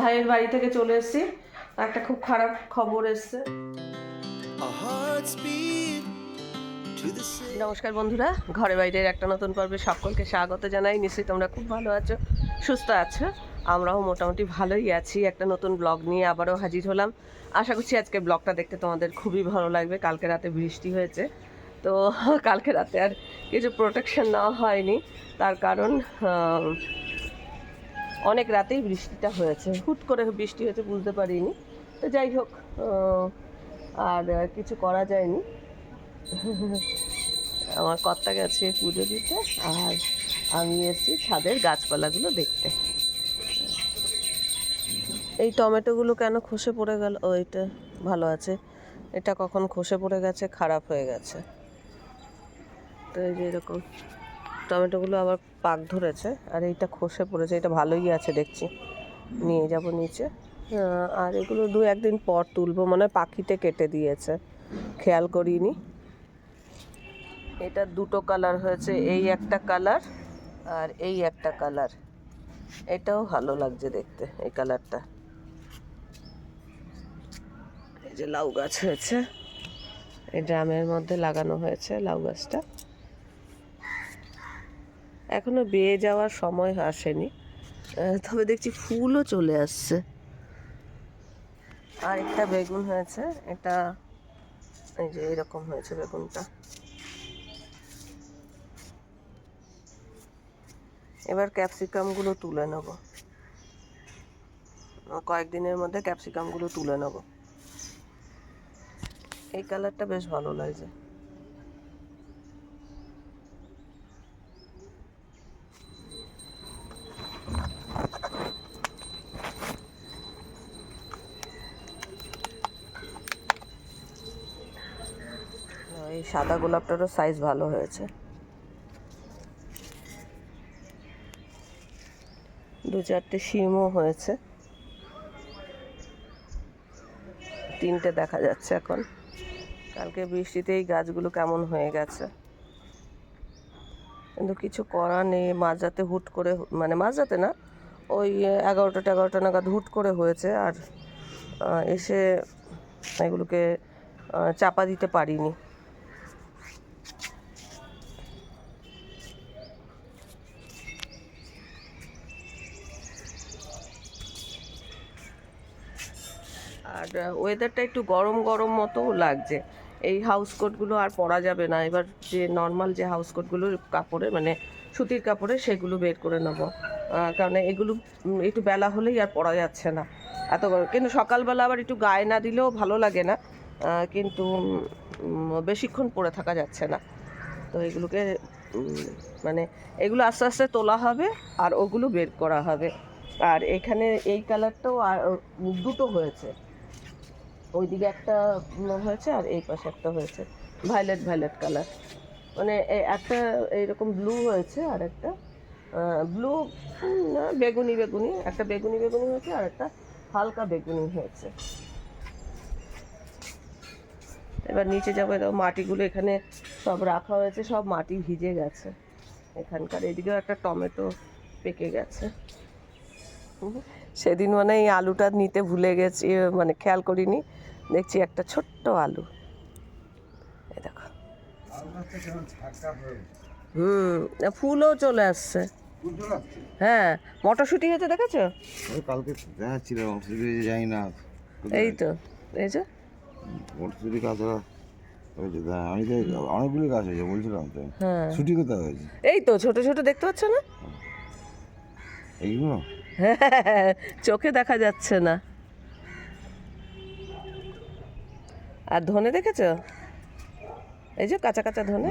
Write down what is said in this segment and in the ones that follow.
ভাইয়ের বাড়ি থেকে চলে এসেছি। একটা খুব খারাপ খবর এসছে. নমস্কার বন্ধুরা, ঘরে বাইরের একটা নতুন পর্বে সকলকে স্বাগত জানাই। নিশ্চয়ই তোমরা খুব ভালো আছো, সুস্থ আছো? আমরাও মোটামুটি ভালোই আছি। একটা নতুন ব্লগ নিয়ে আবারও হাজির হলাম। আশা করছি আজকে ব্লগটা দেখতে তোমাদের খুবই ভালো লাগবে। কালকে রাতে বৃষ্টি হয়েছে। তো কালকে রাতে আর কিছু প্রোটেকশন নেওয়া হয়নি। তার কারণ অনেক রাতেই বৃষ্টিটা হয়েছে। হুট করে বৃষ্টি হয়েছে, বুঝতে পারিনি। তো যাই হোক আর কিছু করা যায়নি। আমার কর্তা গেছে পুজো দিতে, আর আমি এসেছি ছাদের গাছপালাগুলো দেখতে। এই টমেটোগুলো কেন খসে পড়ে গেল? ও, এটা ভালো আছে। এটা কখন খসে পড়ে গেছে, খারাপ হয়ে গেছে। তো এই যে এরকম টমেটোগুলো আবার পাক ধরেছে, আর এইটা খসে পড়েছে, এটা ভালোই আছে দেখছি। নিয়ে যাব নিচে। আর এগুলো দু একদিন পর তুলবো, মনে হয় পাখিতে কেটে দিয়েছে। খেয়াল করিনি। এটা দুটো কালার হয়েছে, এই একটা কালার আর এই একটা কালার। এটাও ভালো লাগছে দেখতে, এই কালারটা। এই যে লাউ গাছ হয়েছে, এই ড্রামের মধ্যে লাগানো হয়েছে লাউ গাছটা। এখনও বেয়ে যাওয়ার সময় আসেনি। তবে দেখছি ফুলও চলে আসছে। আর একটা বেগুন হয়েছে, এটা এই যে এরকম হয়েছে বেগুনটা। এবার ক্যাপসিকামগুলো তুলে নেব। কয়েকদিনের মধ্যে ক্যাপসিকামগুলো তুলে নেব। এই কালারটা বেশ ভালো লাগছে এই সাদা গোলাপটারও সাইজ ভালো হয়েছে। দু চারটে শিমও হয়েছে। তিনটে দেখা যাচ্ছে এখন। কালকে বৃষ্টিতে এই গাছগুলো কেমন হয়ে গেছে। কিন্তু কিছু করার নেই, মাঝরাতে হুট করে মানে মাঝরাতে না, ওই এগারোটা এগারোটা নাগাদ হুট করে হয়েছে আর এসে এগুলোকে চাপা দিতে পারিনি। আর ওয়েদারটা একটু গরম গরম মতো লাগছে। এই হাউস কোটগুলো আর পরা যাবে না। এবার যে নর্মাল যে হাউস কোটগুলো কাপড়ে মানে সুতির কাপড়ে, সেগুলো বের করে নেব। কারণ এগুলো একটু বেলা হলেই আর পরা যাচ্ছে না। এত কিন্তু সকালবেলা আবার একটু গায়ে না দিলেও ভালো লাগে না। কিন্তু বেশিক্ষণ পরে থাকা যাচ্ছে না। তো এগুলোকে মানে এগুলো আস্তে আস্তে তোলা হবে আর ওগুলো বের করা হবে। আর এখানে এই কালারটাও দুটো হয়েছে। ওইদিকে একটা হয়েছে আর এই পাশে একটা হয়েছে। ভায়োলেট ভায়োলেট কালার মানে একটা এইরকম ব্লু হয়েছে আর একটা ব্লু না, বেগুনি বেগুনি, একটা বেগুনি বেগুনি হয়েছে আর একটা হালকা বেগুনি হয়েছে। এবার নিচে যাব, এরকম মাটিগুলো এখানে সব রাখা হয়েছে, সব মাটি ভিজে গেছে। এখানকার এদিকেও একটা টমেটো পেকে গেছে। সেদিন মানে এই আলুটা নিতে ভুলে গেছি মানে খেয়াল করিনি। দেখছি একটা ছোট্ট আলু। এই দেখো। হুম ফুলও চলে আসছে। হ্যাঁ মটরশুঁটি হয়েছে দেখেছ? ওই কালকে দেখাচ্ছিল মটরশুটি যাই না। এই তো এই যে। মটরশুটি তা আমি তো অনেকগুলি গাছ হয়েছে বলছিলাম তো। হ্যাঁ। ছুটি কোথায় হয়েছে? এই তো ছোট ছোট দেখতে পাচ্ছ না? এইগুলো? হ্যাঁ, চোখে দেখা যাচ্ছে না। আর ধনে দেখেছ? এই যে কাঁচা কাঁচা ধনে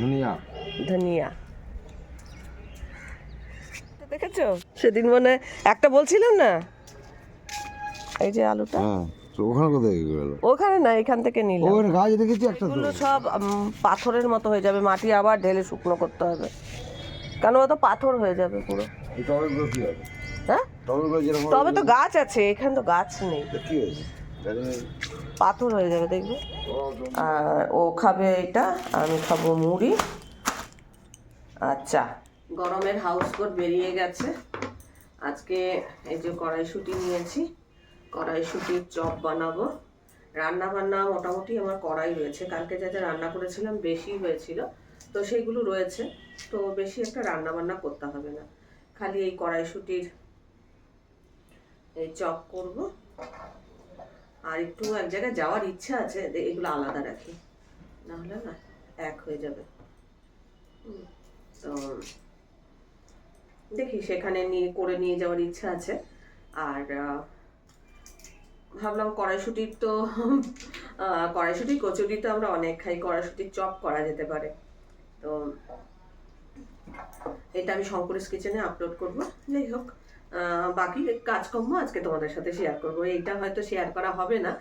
ধনিয়া। ধনিয়া। দেখেছ? সেদিন মানে একটা বলছিলাম না? এই যে আলুটা। হ্যাঁ ওখানে কোথায় গেল? ওখানে না এখান থেকে নিলাম। ওখানে গাছ দেখেছি একটা সব পাথরের মতো হয়ে যাবে মাটি আবার ঢেলে শুকনো করতে হবে। কেন ও তো পাথর হয়ে যাবে পুরো। কি হবে? হ্যাঁ? যেরকম তবে তো গাছ আছে এখানে তো গাছ নেই। কি হয়েছে? পাথর হয়ে যাবে দেখবে? আর ও খাবে এটা আমি খাব মুড়ি। আচ্ছা। গরমের হাউস কোট বেরিয়ে গেছে। আজকে এই যে কড়াইশুঁটি নিয়েছি। কড়াইশুঁটির চপ বানাবো। রান্না বান্না মোটামুটি আমার কড়াই রয়েছে। কালকে যা যা রান্না করেছিলাম বেশি হয়েছিল। তো সেইগুলো রয়েছে। তো বেশি একটা রান্না বান্না করতে হবে না। খালি এই কড়াইশুঁটির এই চপ করব। আর একটু এক জায়গায় যাওয়ার ইচ্ছা আছে এগুলো আলাদা রাখি। না হলে না এক হয়ে যাবে। তো দেখি সেখানে নিয়ে করে নিয়ে যাওয়ার ইচ্ছা আছে। আর ভাবলাম কড়াইশুটির তো আহ, কড়াইশুটির কচুরি তো আমরা অনেক খাই কড়াইশুটির চপ করা যেতে পারে। তো এটা আমি শঙ্করেশ কিচেনে আপলোড করব। যাই হোক বাকি কাজকর্ম আজকে তোমাদের সাথে শেয়ার করব। এইটা হয়তো শেয়ার করা হবে না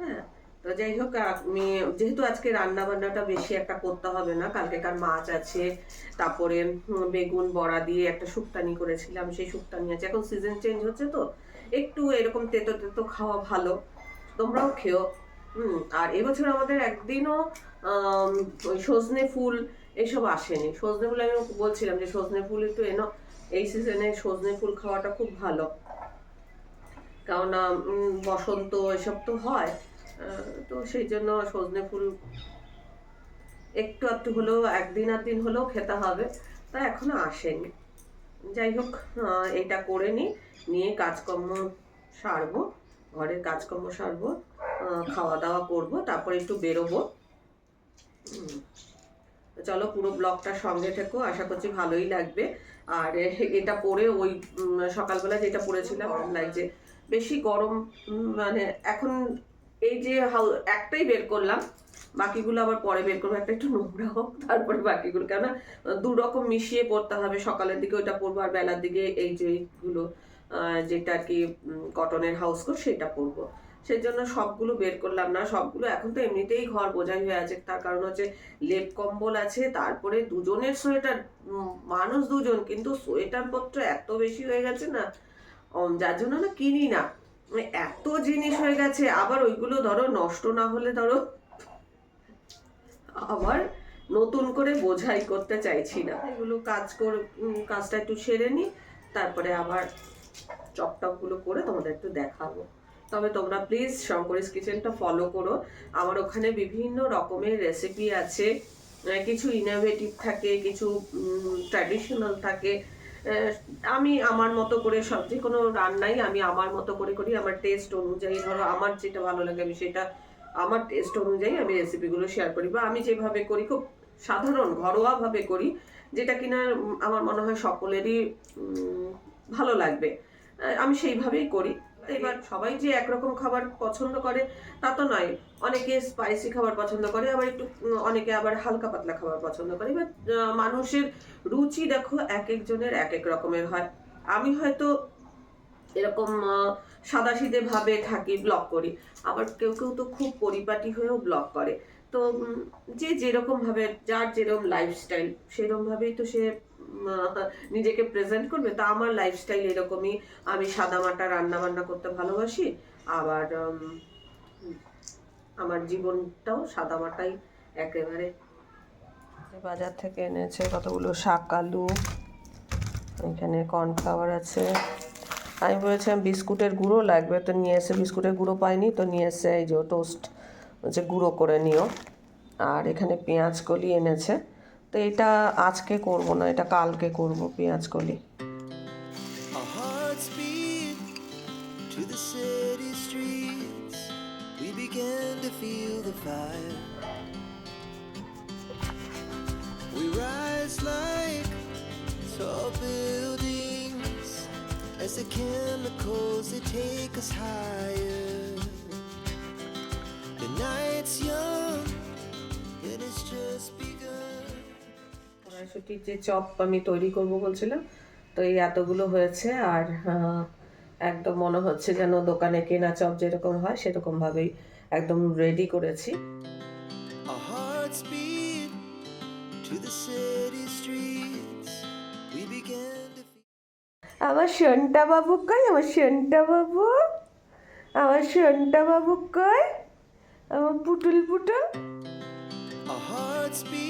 হ্যাঁ? তো যাই হোক, আমি যেহেতু আজকে রান্না বান্নাটা বেশি একটা করতে হবে না, কালকেকার মাছ আছে, তারপরে বেগুন, বড়া দিয়ে একটা শুক্তানি করেছিলাম, সেই শুক্তানি আছে। এখন সিজন চেঞ্জ হচ্ছে তো, একটু এরকম তেতো তেতো খাওয়া ভালো, তোমরাও খেও। হুম, আর এবছর আমাদের একদিনও ওই সজনে ফুল এসব আসেনি। সজনে ফুল আমি বলছিলাম যে সজনে ফুল একটু এনো। এই সিজনে সজনে ফুল খাওয়াটা খুব ভালো। উম, বসন্ত এসব তো হয়। তো সেই জন্য সজনে ফুল একটু একটু হলেও একদিন আর দিন হলেও খেতে হবে। তা এখনও আসেনি। যাই হোক এটা করে নিই নিয়ে কাজকর্ম সারবো। ঘরের কাজকর্ম সারবো। খাওয়া দাওয়া করব। তারপরে একটু বেরোবো। চলো পুরো ব্লগটার সঙ্গে থেকো আশা করছি ভালোই লাগবে। আর এটা পরে ওই সকালবেলা যেটা পরেছিলাম লাগছে বেশি গরম মানে এখন এই যে একটাই বের করলাম বাকিগুলো আবার পরে বের করব একটা একটু নোংরা হোক তারপরে বাকিগুলো। কেন দু রকম মিশিয়ে পড়তে হবে সকালের দিকে ওইটা পরবো আর বেলার দিকে এই যে এইগুলো আহ, যেটা আর কি কটনের হাউস কোট সেটা পরবো। সেই জন্য সবগুলো বের করলাম না। সবগুলো এখন তো এমনিতেই ঘর বোঝাই হয়ে আছে। তার কারণ হচ্ছে লেপ কম্বল আছে, তারপরে দুজনের সোয়েটার মানুষ দুজন, কিন্তু সোয়েটার পত্র এত বেশি হয়ে গেছে না যার জন্য না কিনি না। মানে এত জিনিস হয়ে গেছে, আবার ওইগুলো ধরো নষ্ট না হলে ধরো আবার নতুন করে বোঝাই করতে চাইছি না। এগুলো কাজ কর কাজটা একটু সেরে নিই তারপরে আবার চপটপগুলো করে তোমাদের একটু দেখাবো। তবে তোমরা প্লিজ শঙ্করিস কিচেনটা ফলো করো। আমার ওখানে বিভিন্ন রকমের রেসিপি আছে। কিছু ইনোভেটিভ থাকে, কিছু ট্র্যাডিশনাল থাকে। আমি আমার মতো করে সব যে কোনো রান্নাই আমি আমার মতো করে করি। আমার টেস্ট অনুযায়ী ধরো, আমার যেটা ভালো লাগে আমি সেটা, আমার টেস্ট অনুযায়ী আমি রেসিপিগুলো শেয়ার করি। বা আমি যেভাবে করি, খুব সাধারণ, ঘরোয়াভাবে করি, যেটা কিনা আমার মনে হয় সকলেরই ভালো লাগবে। আমি সেইভাবেই করি। এবার সবাই যে একরকম খাবার পছন্দ করে, তা তো নয়। অনেকে স্পাইসি খাবার পছন্দ করে, আবার একটু অনেকে আবার হালকা পাতলা খাবার পছন্দ করে। এবার মানুষের রুচি দেখো এক একজনের এক এক রকমের হয়। আমি হয়তো এরকম সাদা সিধে ভাবে থাকি ব্লগ করি। আবার কেউ কেউ তো খুব পরিপাটি হয়েও ব্লগ করে। তো যে যেরকম ভাবে, যার যেরকম লাইফস্টাইল সেরকম ভাবেই তো সে নিজেকে প্রেজেন্ট করবে, তা আমার লাইফস্টাইল এরকমই। আমি সাদা মাটা রান্না বান্না করতে ভালোবাসি, আবার আমার জীবনটাও সাদা মাটাই একেবারে। বাজার থেকে এনেছে কতগুলো শাক, আলু, এখানে কর্নফ্লাওয়ার আছে। আমি বলেছিলাম বিস্কুটের গুঁড়ো লাগবে, তো নিয়ে এসে বিস্কুটের গুঁড়ো পাইনি, তো নিয়ে এসে এই যে টোস্ট হচ্ছে গুঁড়ো করে নিও। আর এখানে পেঁয়াজ কলি এনেছে। তো এটা আজকে করব না এটা কালকে করব পেঁয়াজ কলি as the chemicals they take us higher. কড়াইশুটির যে চপ আমি তৈরি করব বলছিলাম তো এই এতগুলো হয়েছে আর একদম মনে হচ্ছে যেন দোকানে কেনা চপ যেরকম হয় সেরকম ভাবেই একদম রেডি করেছি. আমার সন্টা বাবু কই? আমার সন্টা বাবু? আমার সন্টা বাবু কই? আমার Putul Putul Our hearts beat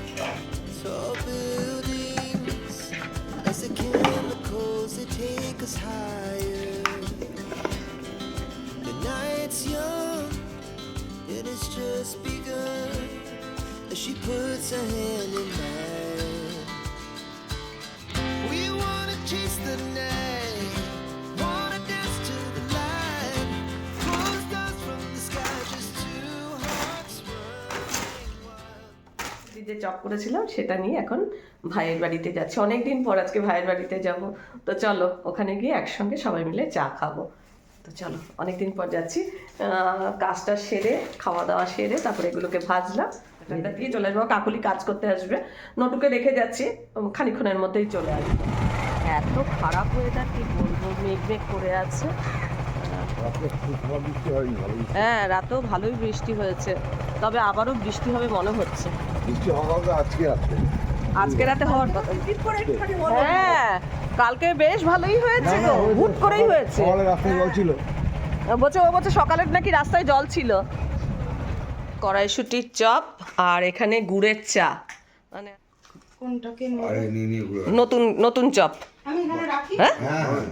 wild. যে চপ করেছিলাম সেটা নিয়ে এখন ভাইয়ের বাড়িতে যাচ্ছি। অনেকদিন পর আজকে ভাইয়ের বাড়িতে যাব। তো চলো ওখানে গিয়ে একসঙ্গে সবাই মিলে চা খাব। তো চলো অনেকদিন পর যাচ্ছি। কাজটা সেরে খাওয়া দাওয়া সেরে তারপরে এগুলোকে ভাজলাম। এটা দিয়ে চলে আসব। কাকুলি কাজ করতে আসবে। নটুকে রেখে যাচ্ছি। খানিক্ষণের মধ্যেই চলে আসবে। এত খারাপ হয়ে ওয়েদার কি বলব? মেঘ মেঘ করে আছে। হ্যাঁ রাতেও ভালোই বৃষ্টি হয়েছে। তবে আবারও বৃষ্টি হবে মনে হচ্ছে। বৃষ্টি আজকে আছে আজকে রাতে হওয়ার কথা। হ্যাঁ কালকে বেশ ভালোই হয়েছে তো হুট করেই হয়েছে। রাস্তায় জল ছিল। বলছে ও বলছে সকালের নাকি রাস্তায় জল ছিল। কড়াইশুটির চপ আর এখানে গুড়ের চা। মানে কোনটাকে আরে নিয়ে নিয়ে নতুন নতুন চপ। আমি এখানে রাখি? হ্যাঁ? হ্যাঁ হ্যাঁ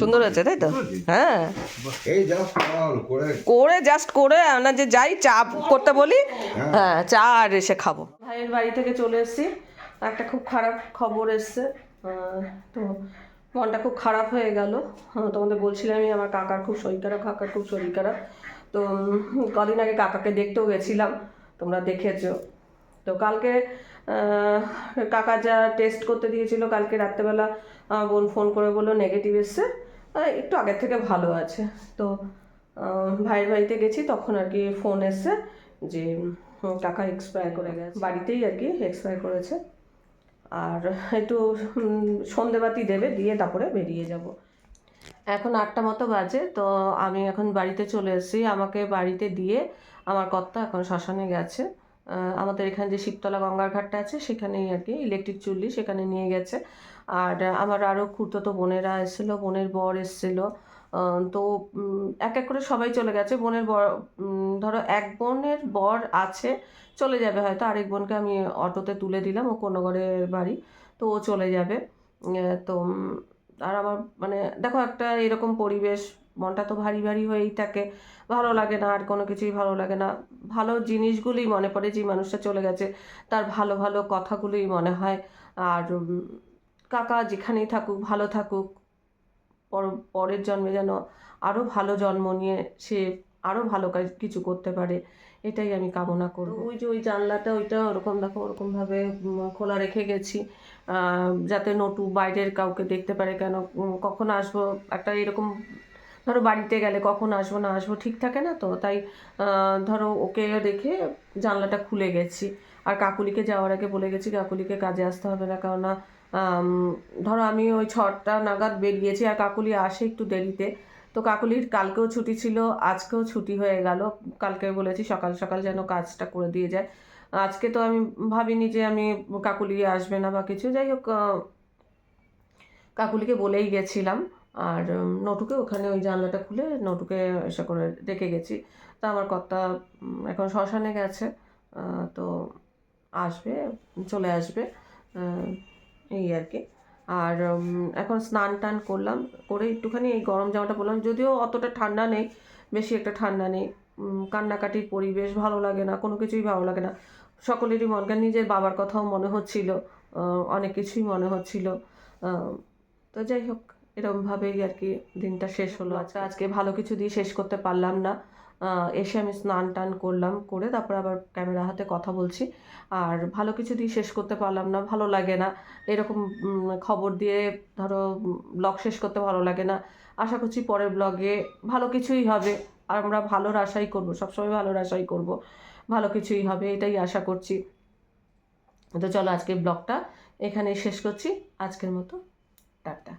সুন্দর হয়েছে তাই তো? হ্যাঁ। এই জাস্ট করে। করে জাস্ট করে আমরা যে যাই চা করতে বলি হ্যাঁ। চা আর এসে খাব। ভাইয়ের বাড়ি থেকে চলে এসেছি। একটা খুব খারাপ খবর এসছে। তো মনটা খুব খারাপ হয়ে গেল। তোমাদের বলছিলামই আমার কাকার খুব শরীর খারাপ কাকার খুব শরীর খারাপ। তো কদিন আগে কাকাকে দেখতেও গেছিলাম। তোমরা দেখেছ। তো কালকে কাকা যা টেস্ট করতে দিয়েছিল কালকে রাত্রেবেলা বোন ফোন করে বলল নেগেটিভ এসছে। একটু আগের থেকে ভালো আছে। তো ভাইয়ের বাড়িতে গেছি, তখন আর কি ফোন এসছে যে কাকা এক্সপায়ার করে গেছে। বাড়িতেই আর কি এক্সপায়ার করেছে। আর একটু সন্ধেবাতি দেবে, দিয়ে তারপরে বেরিয়ে যাব। এখন আটটা মতো বাজে, তো আমি এখন বাড়িতে চলে এসেছি। আমাকে বাড়িতে দিয়ে আমার কর্তা এখন শ্মশানে গেছে। আমাদের এখানে যে শিবতলা গঙ্গার ঘাটটা আছে, সেখানেই আর কি ইলেকট্রিক চুল্লি সেখানে নিয়ে গেছে। আর আমার আরও খুঁড়তো বোনেরা এসেছিল, বোনের বর এসেছিল। তো এক এক করে সবাই চলে গেছে। বোনের বর ধরো এক বোনের বর আছে, চলে যাবে হয়তো। আরেক বোনকে আমি অটোতে তুলে দিলাম, ও কোনো কোনগরের বাড়ি, তো ও চলে যাবে। তো আর আমার মানে দেখো একটা এরকম পরিবেশ মনটা তো ভারী ভারী হয়েই থাকে। ভালো লাগে না, আর কোনো কিছুই ভালো লাগে না। ভালো জিনিসগুলোই মনে পড়ে যে মানুষটা চলে গেছে, তার ভালো ভালো কথাগুলোই মনে হয়। আর কাকা যেখানেই থাকুক, ভালো থাকুক, পর, পরের জন্মে যেন আরও ভালো জন্ম নিয়ে সে আরও ভালো কাজ, কিছু করতে পারে, এটাই আমি কামনা করব। ওই যে ওই জানলাটা, ওইটা ওরকম, দেখো, ওরকমভাবে খোলা রেখে গেছি। যাতে নটু বাইরের কাউকে দেখতে পারে কেন কখন আসব, একটা এরকম ধরো বাড়িতে গেলে কখন আসব, না আসব ঠিক থাকে না তো, তাই ধরো ওকে রেখে জানলাটা খুলে গেছি। আর কাকুলিকে যাওয়ার আগে বলে গেছি, কাকুলিকে কাজে আসতে হবে না, কেননা ধরো আমি ওই ছটা নাগাদ বেরিয়েছি আর কাকুলি আসে একটু দেরিতে। তো কাকুলির কালকেও ছুটি ছিল, আজকেও ছুটি হয়ে গেল। কালকে বলেছি সকাল সকাল যেন কাজটা করে দিয়ে যায়। আজকে তো আমি ভাবিনি যে আমি কাকুলি আসবে না বা কিছু। যাই হোক কাকুলিকে বলেই গেছিলাম। আর নটুকে ওখানে ওই জানলাটা খুলে নটুকে এসে করে রেখে গেছি। তা আমার কর্তা এখন শ্মশানে গেছে। তো আসবে, চলে আসবে এই আর কি। আর এখন স্নান টান করলাম, করে একটুখানি এই গরম জামাটা পরলাম। যদিও অতটা ঠান্ডা নেই, বেশি একটা ঠান্ডা নেই। কান্নাকাটির পরিবেশ ভালো লাগে না, কোনো কিছুই ভালো লাগে না। সকলেরই মন কেন নিজের বাবার কথাও মনে হচ্ছিল অনেক কিছুই মনে হচ্ছিল। তো যাই হোক। এরকমভাবেই আর কি দিনটা শেষ হলো। আজকে আজকে ভালো কিছু দিয়ে শেষ করতে পারলাম না। এসে আমি স্নান টান করলাম করে তারপর আবার ক্যামেরা হাতে কথা বলছি। আর ভালো কিছু দিয়ে শেষ করতে পারলাম না ভালো লাগে না। এরকম খবর দিয়ে ধরো ব্লগ শেষ করতে ভালো লাগে না। আশা করছি পরের ব্লগে ভালো কিছুই হবে। আর আমরা ভালোর আশাই করব সবসময় ভালোর আশাই করব। ভালো কিছুই হবে এটাই আশা করছি। তো চলো আজকে ব্লগটা এখানেই শেষ করছি। আজকের মতো টাটা।